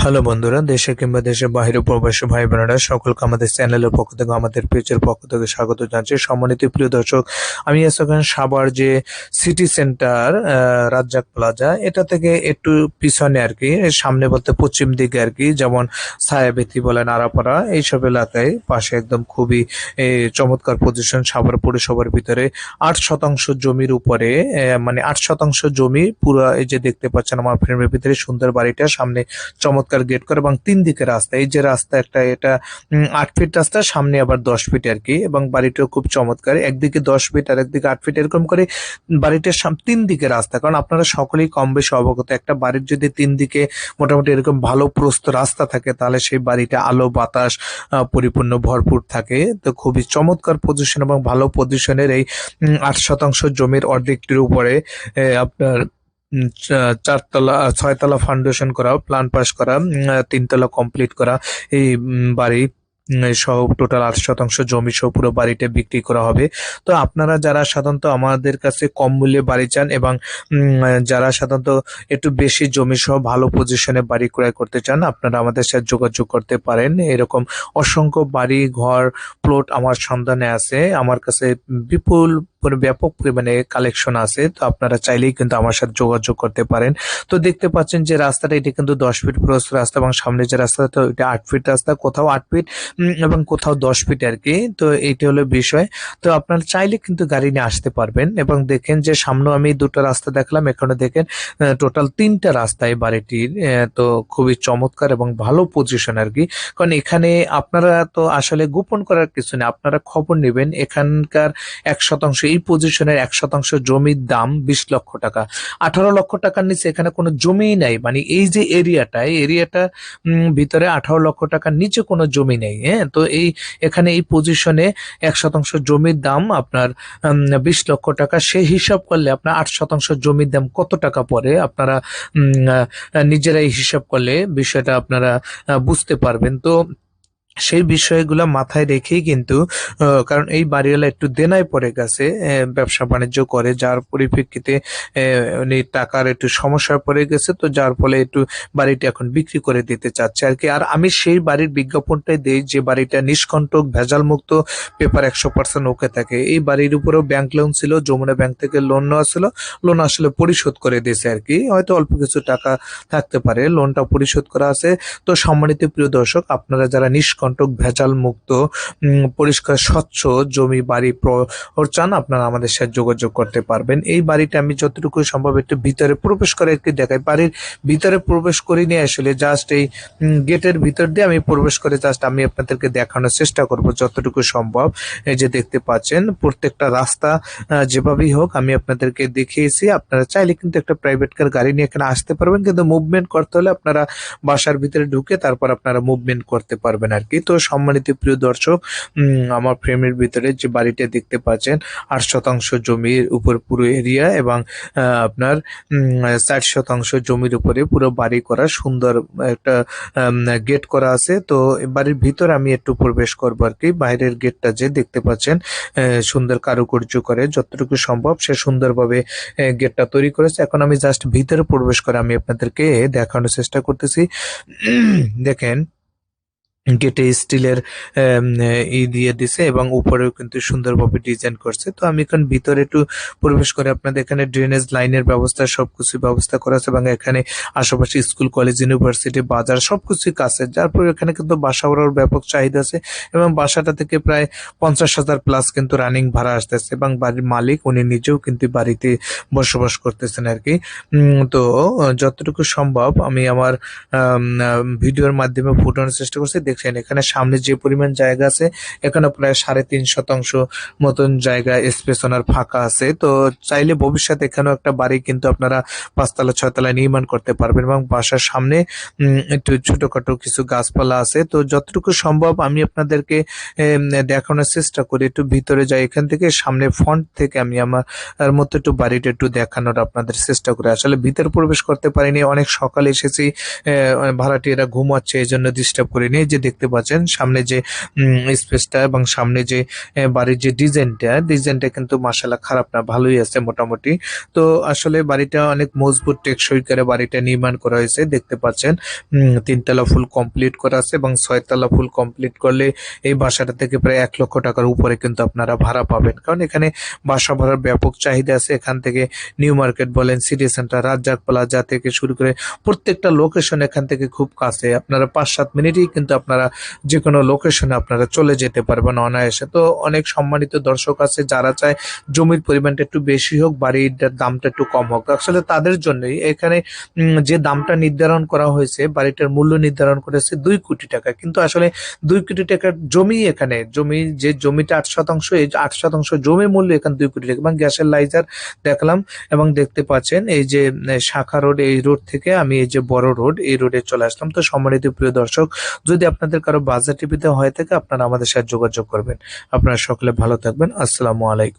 Hello বন্ধুরা, দেশে কিংবা দেশের বাইরে প্রবাসী ভাই বোনেরা সকলকে আমাদের চ্যানেলের পক্ষ থেকে, আমাদের পেজের পক্ষ থেকে স্বাগত জানাচ্ছি। সম্মানিত প্রিয় দর্শক, আমি এখন সাবার যে সিটি সেন্টার রাজ্জাক প্লাজা। এটা থেকে একটু পিছনে আর কি, সামনে বলতে পশ্চিম দিকে আর কি, যেমন ছায়াবেতি বলেন, আরাপাড়া, এইসব এলাকায় পাশে একদম খুবই চমৎকার পজিশন সাভার পৌরসভার ভিতরে। আট শতাংশ জমির উপরে মানে আট শতাংশ জমি পুরো এই যে দেখতে পাচ্ছেন আমার ফ্রেমের ভিতরে, সুন্দর বাড়িটা, সামনে চমৎকার গেট করে এবং তিন দিকে রাস্তা। এই যে রাস্তা একটা, এটা আট ফিট রাস্তা, সামনে আবার দশ ফিট আর কি এবং বাড়িটাও খুব চমৎকার। একদিকে দশ ফিট আর একদিকে আট ফিট এরকম করে বাড়িটার তিন দিকে রাস্তা। কারণ আপনারা সকলেই কম বেশি অবগত, একটা বাড়ির যদি তিন দিকে মোটামুটি এরকম ভালো প্রস্ত রাস্তা থাকে, তাহলে সেই বাড়িটা আলো, বাতাস পরিপূর্ণ ভরপুর থাকে। তো খুবই চমৎকার পজিশন এবং ভালো পজিশনের এই আট শতাংশ জমির অর্ধেকটির উপরে আপনার চারতলা ছয়তলা ফাউন্ডেশন করা প্ল্যান পাস করা তিনতলা কমপ্লিট করা, এই বাড়ি সহ টোটাল আট শতাংশ জমি সহ পুরো বাড়িটা বিক্রি করা হবে। তো আপনারা যারা সাধারণত আমাদের কাছে কম মূল্যে বাড়ি চান এবং যারা সাধারণত একটু বেশি জমি সহ ভালো পজিশনে বাড়ি ক্রয় করতে চান, আপনারা আমাদের সাথে যোগাযোগ করতে পারেন। এরকম অসংখ্য বাড়ি, ঘর প্লট আমার সন্ধানে আছে। আমার কাছে বিপুল ব্যাপক পরিমাণে কালেকশন আছে, তো আপনারা চাইলেই কিন্তু আমার সাথে যোগাযোগ করতে পারেন। তো দেখতে পাচ্ছেন যে রাস্তাটা, এটি কিন্তু দশ ফিট প্রস্ত রাস্তা এবং সামনে যে রাস্তাটা এটা আট ফিট রাস্তা, কোথাও আট ফিট এবং কোথাও দশ ফিট আর কি। তো এইটা হলো বিষয়। তো আপনারা চাইলে কিন্তু গাড়ি নিয়ে আসতে পারবেন এবং দেখেন যে সামনে আমি দুটো রাস্তা দেখলাম, এখানে দেখেন টোটাল তিনটা রাস্তা বাড়িটির তো খুবই চমৎকার এবং ভালো পজিশন আর কি। কারণ এখানে আপনারা তো আসলে গোপন করার কিছু নেই, আপনারা খবর নেবেন, এখানকার এক শতাংশ এই পজিশনের এক শতাংশ জমির দাম বিশ লক্ষ টাকা। আঠারো লক্ষ টাকার নিচে এখানে কোনো জমিই নাই। মানে এই যে এরিয়াটা এই এরিয়াটা ভিতরে আঠারো লক্ষ টাকার নিচে কোনো জমি নেই হ্যাঁ? তো এই, এখানে এই পজিশনে এক শতাংশ জমির দাম আপনার বিশ লক্ষ টাকা। সেই হিসাব করলে আপনার আট শতাংশ জমির দাম কত টাকা পড়ে? আপনারা নিজেরাই হিসাব করলে বিষয়টা আপনারা বুঝতে পারবেন। তো সেই বিষয়গুলো মাথায় রেখেই কিন্তু কারণ এই বাড়িওয়ালা একটু দেনায় পড়ে গেছে ব্যবসা বাণিজ্য করে, যার পরিপ্রেক্ষিতে উনি টাকার একটু সমস্যায় পড়ে গেছে, তো যার ফলে একটু বাড়িটা এখন বিক্রি করে দিতে চাচ্ছে আর কি। আর আমি সেই বাড়ির বিজ্ঞাপনটাই দেই, যে বাড়িটা নিষ্কণ্টক ভেজাল মুক্ত পেপার একশো পার্সেন্ট ওকে থাকে। এই বাড়ির উপরেও ব্যাংক লোন ছিল, যমুনা ব্যাংক থেকে লোন নেওয়া ছিল, লোন আসলে পরিশোধ করে দিয়েছে আর কি। হয়তো অল্প কিছু টাকা থাকতে পারে, লোনটা পরিশোধ করা আছে। তো সম্মানিত প্রিয় দর্শক, আপনারা যারা নিষ্কণ্টক ভেজাল মুক্ত পরিষ্কার, স্বচ্ছ জমি বাড়ি প্র- চান আপনারা আমাদের সাথে যোগাযোগ করতে পারবেন। এই বাড়িটা আমি যতটুকু সম্ভব একটু ভিতরে প্রবেশ করে একটু দেখাই। বাড়ির ভিতরে প্রবেশ করিনি আসলে জাস্ট এই গেটের ভিতর দিয়ে আমি প্রবেশ করে জাস্ট আমি আপনাদেরকে দেখানোর চেষ্টা করব যতটুকু সম্ভব। এই যে দেখতে পাচ্ছেন, প্রত্যেকটা রাস্তা যেভাবেই হোক আমি আপনাদেরকে দেখিয়েছি। আপনারা চাইলে কিন্তু একটা প্রাইভেট কার গাড়ি নিয়ে এখানে আসতে পারবেন, কিন্তু মুভমেন্ট করতে হলে আপনারা বাসার ভিতরে ঢুকে তারপর আপনারা মুভমেন্ট করতে পারবেন আর কি। তো সম্মানিত প্রিয় দর্শক আমার ফ্রেমের ভিতরে যে বাড়িটা দেখতে পাচ্ছেন, আট শতাংশ জমির উপর পুরো এরিয়া এবং আপনার ষাট শতাংশ জমির উপরে পুরো বাড়ি করা সুন্দর একটা গেট করা আছে। তো বাড়ির ভিতর আমি একটু প্রবেশ করব আর কি। বাইরের গেটটা যে দেখতে পাচ্ছেন সুন্দর কারুকার্য করে। যতটুকু সম্ভব সে সুন্দরভাবে গেটটা তৈরি করেছে। এখন আমি জাস্ট ভিতরে প্রবেশ করে আমি আপনাদেরকে দেখানোর চেষ্টা করতেছি। দেখেন গেটে স্টিলের ই দিয়ে দিছে এবং উপরেও কিন্তু সুন্দরভাবে ডিজাইন করছে। তো আমি এখন ভিতরে একটু প্রবেশ করে আপনাদের এখানে ড্রেনেজ লাইনের ব্যবস্থা সবকিছু ব্যবস্থা করা আছে এবং এখানে আশেপাশে স্কুল কলেজ ইউনিভার্সিটি বাজার সবকিছুই কাছে। যার পর এখানে কিন্তু বাসা ভাড়ার ব্যাপক চাহিদা আছে এবং বাসাটা থেকে প্রায় পঞ্চাশ হাজার প্লাস কিন্তু রানিং ভাড়া আসতেছে এবং বাড়ির মালিক উনি নিজেও কিন্তু বাড়িতে বসবাস করতেছেন আর কি তো যতটুকু সম্ভব আমি আমার আম, আম, ভিডিওর মাধ্যমে ফুটানোর চেষ্টা করছি। দেখছেন এখানে সামনে যে পরিমাণ জায়গা আছে এখানে প্রায় সাড়ে তিন শতাংশ মতন জায়গা স্পেস ওনার ফাঁকা আছে। তো চাইলে ভবিষ্যতে এখানেও একটা বাড়ি কিন্তু আপনারা পাঁচতলা ছয়তলা নির্মাণ করতে পারবেন এবং বাসার সামনে একটু ছোটখাটো কিছু গাছপালা আছে। তো যতটুকু সম্ভব আমি আপনাদেরকে দেখানোর চেষ্টা করি একটু ভিতরে যাই এখান থেকে সামনে ফ্রন্ট থেকে আমি আমার মতো একটু বাড়িটা একটু দেখানোর আপনাদের চেষ্টা করি। আসলে ভিতরে প্রবেশ করতে পারিনি অনেক সকালে এসেছি আহ, ভাড়াটিয়ারা ঘুমাচ্ছে এই জন্য ডিস্টার্ব করিনি। যে যে দেখতে পাচ্ছেন, সামনে যে স্পেসটা এবং সামনে যে বাড়ির যে ডিজাইনটা ডিজাইনটা কিন্তু মাসাল্লাহ খারাপ না, ভালোই আছে মোটামুটি। তো আসলে বাড়িটা অনেক মজবুত, টেকসই করে বাড়িটা নির্মাণ করা হয়েছে, দেখতে পাচ্ছেন তিনতলা ফুল কমপ্লিট করা আছে এবং ছয়তলা ফুল কমপ্লিট করলে এই বাসাটা থেকে প্রায় এক লক্ষ টাকার উপরে কিন্তু আপনারা ভাড়া পাবেন। কারণ এখানে বাসা ভাড়ার ব্যাপক চাহিদা আছে, এখান থেকে নিউ মার্কেট বলেন, সিটি সেন্টার, রাজ্জাক প্লাজা থেকে শুরু করে প্রত্যেকটা লোকেশন এখান থেকে খুব কাছে, আপনারা পাঁচ সাত মিনিটেই কিন্তু আপনারা যে কোনো লোকেশনে আপনারা চলে যেতে পারবেন অনায়াসে। তো অনেক সম্মানিত দর্শক আছে যারা চায় জমির পরিমাণটা একটু বেশি হোক বাড়িটার দামটা একটু কম হোক। আসলে তাদের জন্যই এখানে যে দামটা নির্ধারণ করা হয়েছে, বাড়িটার মূল্য নির্ধারণ করেছে দুই কোটি টাকা। কিন্তু আসলে দুই কোটি টাকার জমি এখানে, জমি, যে জমিটা আট শতাংশ, এই আট শতাংশ জমি মূল্য এখানে দুই কোটি টাকা। এবং গ্যাসের লাইজার দেখলাম এবং দেখতে পাচ্ছেন, এই যে শাখা রোড, এই রোড থেকে আমি এই যে বড় রোড, এই রোডে চলে আসলাম। তো সম্মানিত প্রিয় দর্শক, যদি আপনাদের কারও বাজার টিভিতে হয়ে থাকে, আপনারা আমাদের সাথে যোগাযোগ করবেন। আপনারা সকলে ভালো থাকবেন। আসসালামু আলাইকুম।